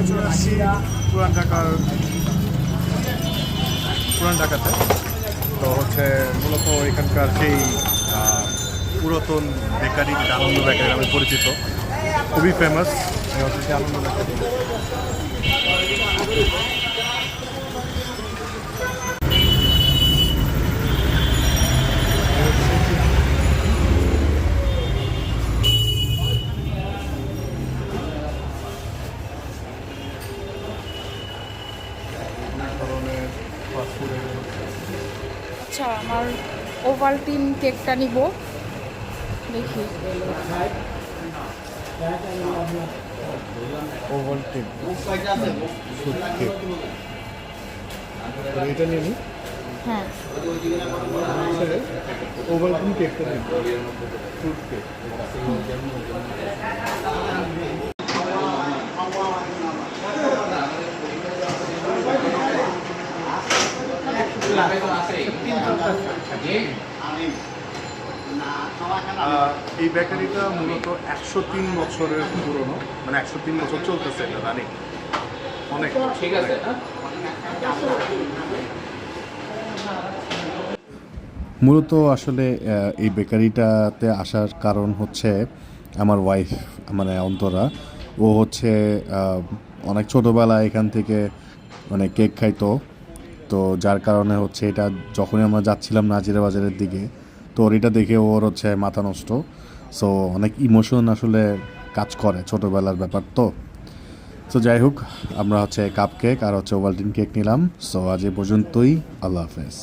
মুহূর্তে চলে আসছি পুরান ঢাকার, পুরান ঢাকাতে। তো হচ্ছে মূলত এখানকার সেই পুরাতন বেকারি আনন্দ বেকারি নামে পরিচিত, খুবই ফেমাস হচ্ছে আনন্দ বেকারি। আচ্ছা আমার ওভালটিন কেকটা নিব। দেখি। Ovaltine cake. এটা নিয়ে নিই হ্যাঁ। ওভালটিন কেকটা ফ্রুট কেক। এই বেকারিটা মূলত একশো তিন বছরের পুরনো মানে একশো তিন বছর চলতেছে এটা রানিং অনেক। ঠিক আছে। মূলত আসলে এই বেকারিটাতে আসার কারণ হচ্ছে আমার ওয়াইফ মানে অন্তরা। ও হচ্ছে অনেক ছোটোবেলায় এখান থেকে মানে কেক খাইতো। তো যার কারণে হচ্ছে এটা যখনই আমরা যাচ্ছিলাম নাজিরা বাজারের দিকে, তো ওর এটা দেখে ওর হচ্ছে মাথা নষ্ট। সো অনেক ইমোশন আসলে কাজ করে ছোটোবেলার ব্যাপার তো। তো যাই হোক, আমরা হচ্ছে কাপ কেক আর হচ্ছে ওভালটিন কেক নিলাম। সো আজ এ পর্যন্তই, আল্লাহ হাফেজ।